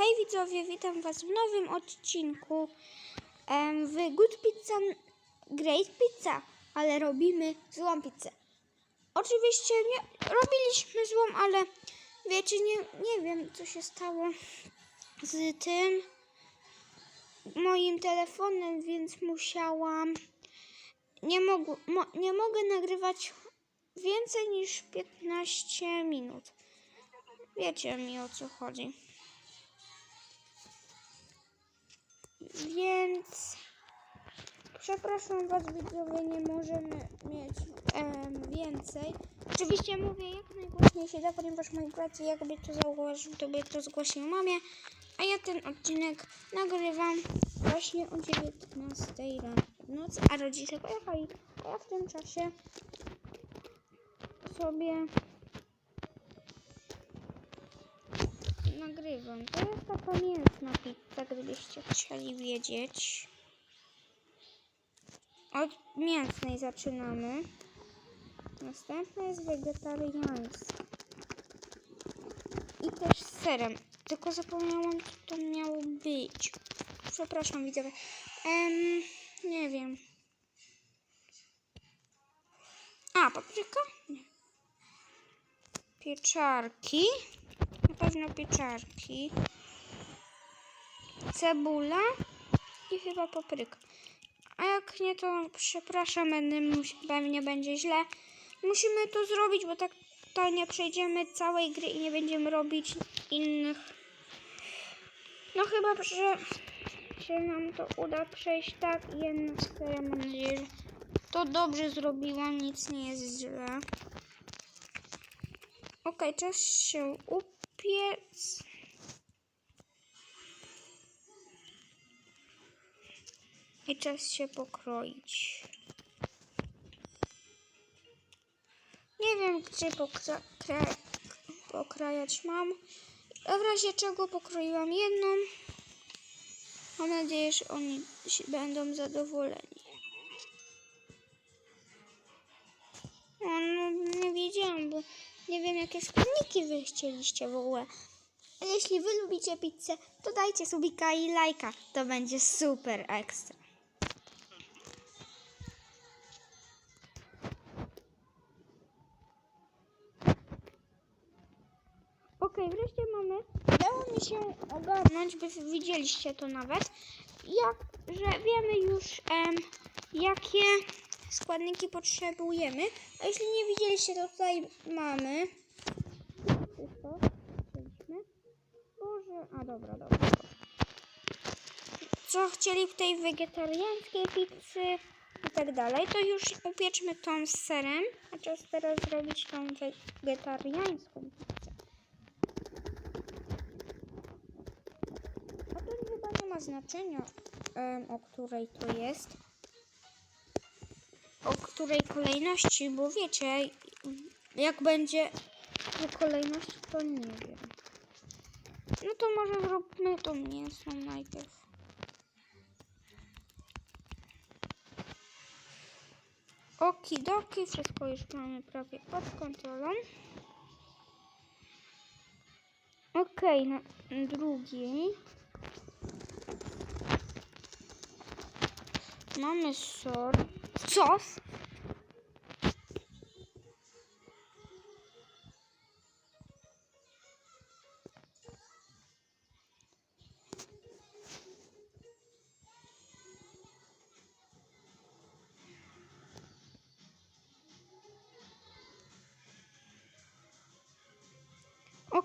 Hej widzowie, witam was w nowym odcinku w Good Pizza Great Pizza, ale robimy złą pizzę. Oczywiście nie, robiliśmy złą, ale wiecie, nie, nie wiem co się stało z tym moim telefonem, więc musiałam nie, mogу, mo, nie mogę nagrywać więcej niż 15 minut. Wiecie mi o co chodzi. Więc przepraszam Was widzowie, nie możemy mieć em, więcej. Oczywiście mówię jak najgłośniej się da, ponieważ moi bracia jakby to zauważył, to by to zgłosił mamie. A ja ten odcinek nagrywam właśnie o 19 rano a rodzice pojechali. A ja w tym czasie sobie nagrywam. To jest taka mięsna pizza, gdybyście chcieli wiedzieć. Od mięsnej zaczynamy. Następna jest wegetariańska. I też z serem. Tylko zapomniałam, co to miało być. Przepraszam, widzowie. Em, nie wiem. A, papryka? Nie. Pieczarki. Pewno pieczarki. Cebula i chyba papryka. A jak nie, to przepraszam, pewnie będzie źle. Musimy to zrobić, bo tak to nie przejdziemy całej gry i nie będziemy robić innych. No chyba, że się nam to uda przejść tak jednak ja mam nadzieję, że to dobrze zrobiłam, nic nie jest źle. Okej, czas się upiec. I czas się pokroić. Nie wiem, gdzie pokra kra pokrajać mam. W razie czego pokroiłam jedną. Mam nadzieję, że oni będą zadowoleni. O, no, nie wiedziałam, bo nie wiem, jakie składniki wy chcieliście w ogóle. A jeśli wy lubicie pizzę, to dajcie subika i lajka. To będzie super ekstra. Okej, wreszcie mamy. Udało mi się ogarnąć, by widzieliście to nawet. Jak, że wiemy już, em, jakie składniki potrzebujemy. A jeśli nie widzieliście, to tutaj mamy. Wszystko. Boże, a dobra, dobra. Co chcieli w tej wegetariańskiej pizzy i tak dalej, to już upieczmy tą z serem. A czas teraz zrobić tą wegetariańską pizzę. A to chyba nie ma znaczenia, em, o której to jest. Której kolejności, bo wiecie, jak będzie w kolejności, to nie wiem. No to może zróbmy tą mięsną najpierw. Okidoki, wszystko już mamy prawie pod kontrolą. Okej, na drugiej mamy sor, sos.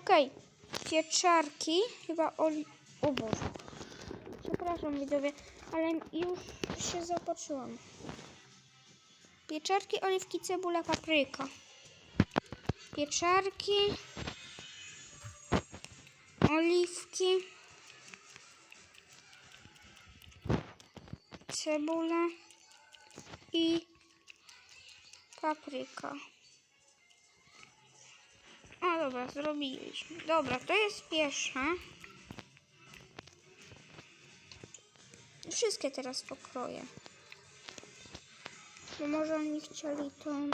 Okej, pieczarki, chyba oli... O Boże. Przepraszam widzowie, ale już się zapatrzyłam. Pieczarki, oliwki, cebula, papryka. Pieczarki, oliwki, cebula i papryka. A dobra, zrobiliśmy. Dobra, to jest pierwsza. Wszystkie teraz pokroję. Bo może oni chcieli tą...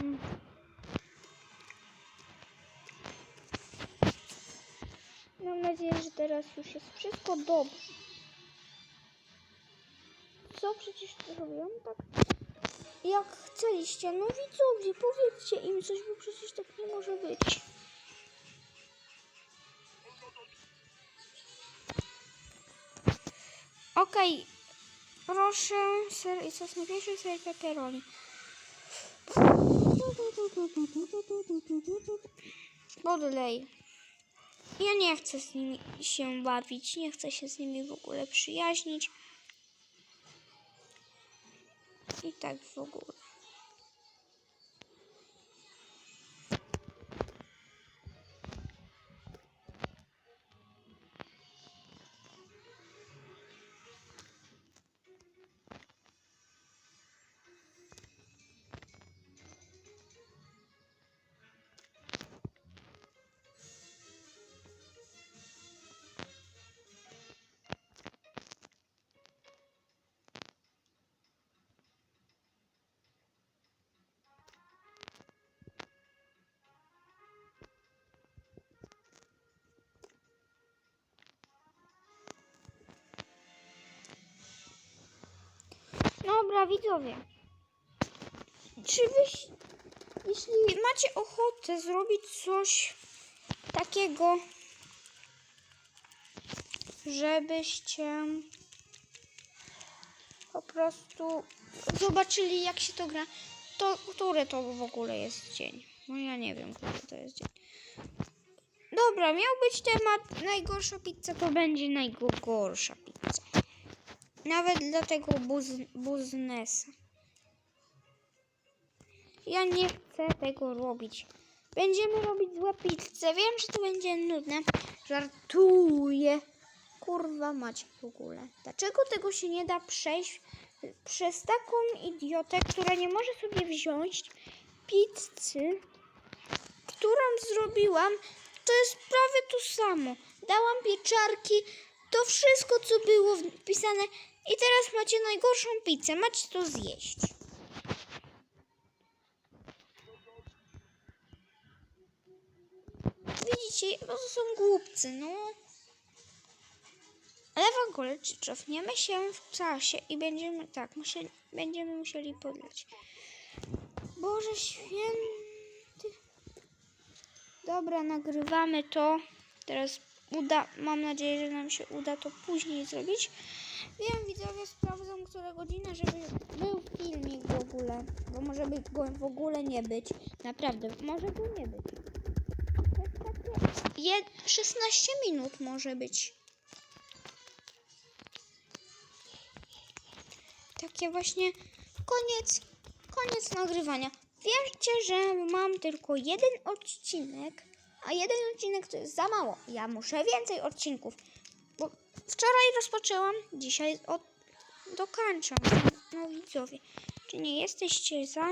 Mam nadzieję, że teraz już jest wszystko dobrze. Co przecież to robiłam tak? Jak chcieliście, no widzowie, powiedzcie im coś, bo przecież tak nie może być. Okej, proszę, ser i sos na pierwszy, ser pepperoni. Podlej. Ja nie chcę z nimi się bawić, nie chcę się z nimi w ogóle przyjaźnić. I tak w ogóle. Dobra, widzowie. Czy wy, jeśli macie ochotę zrobić coś takiego, żebyście po prostu zobaczyli, jak się to gra, to który to w ogóle jest dzień? No ja nie wiem, który to jest dzień. Dobra, miał być temat najgorsza pizza, to będzie najgorsza pizza. Nawet dla tego buz, buznesa. Ja nie chcę tego robić. Będziemy robić złe pizze. Wiem, że to będzie nudne. Żartuję. Kurwa mać w ogóle. Dlaczego tego się nie da przejść przez taką idiotę, która nie może sobie wziąć pizzy, którą zrobiłam? To jest prawie to samo. Dałam pieczarki, to wszystko, co było wpisane i teraz macie najgorszą pizzę. Macie to zjeść. Widzicie, bo to są głupcy, no. Ale w ogóle, czy cofniemy się w czasie i będziemy, tak, musieli, będziemy musieli podleć. Boże święty. Dobra, nagrywamy to. Teraz uda, mam nadzieję, że nam się uda to później zrobić. Wiem, widzowie, sprawdzą, która godzina, żeby był filmik w ogóle. Bo może by go w ogóle nie być. Naprawdę, może go nie być. Jed- 16 minut może być. Takie właśnie koniec, koniec nagrywania. Wiecie, że mam tylko jeden odcinek, a jeden odcinek to jest za mało. Ja muszę więcej odcinków. Wczoraj rozpoczęłam, dzisiaj od, dokończam. No widzowie, czy nie jesteście za?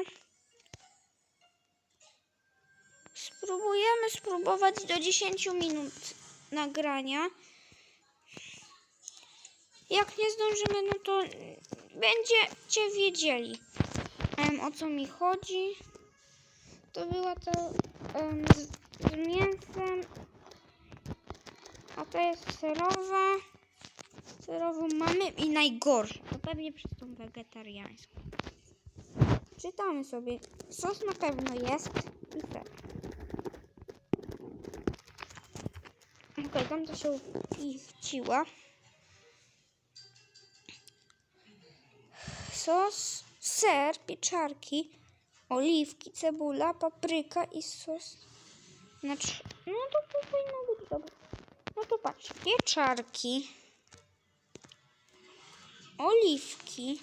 Spróbujemy spróbować do 10 minut nagrania. Jak nie zdążymy, no to będziecie wiedzieli em, o co mi chodzi. To była to em, z, z mięsem, a to jest serowa. Serową mamy i najgorsze. To pewnie przez tą wegetariańską. Czytamy sobie. Sos na pewno jest i ser. Okej, tam to się wciła. sos, ser, pieczarki, oliwki, cebula, papryka i sos. Znaczy, no to powinno być dobre. No to patrz, pieczarki, oliwki,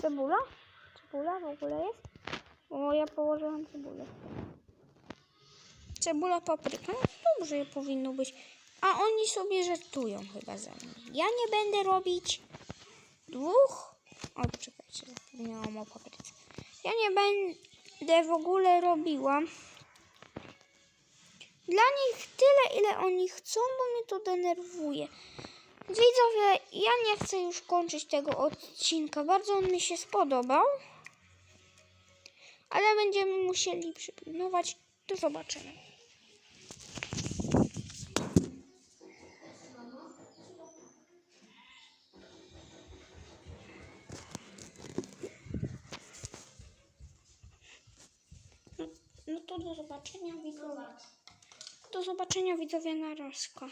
cebula. Cebula w ogóle jest? O, ja położyłam cebulę. Cebula, papryka. No dobrze powinno być. A oni sobie żartują chyba ze mnie. Ja nie będę robić dwóch. O, czekajcie, zapomniałam o papryce. Ja nie będę w ogóle robiła dla nich tyle, ile oni chcą, bo mnie to denerwuje. Widzowie, ja nie chcę już kończyć tego odcinka. Bardzo on mi się spodobał. Ale będziemy musieli przypilnować. Do zobaczenia. No, no to do zobaczenia, widzowie. Do zobaczenia widzowie na Rosko.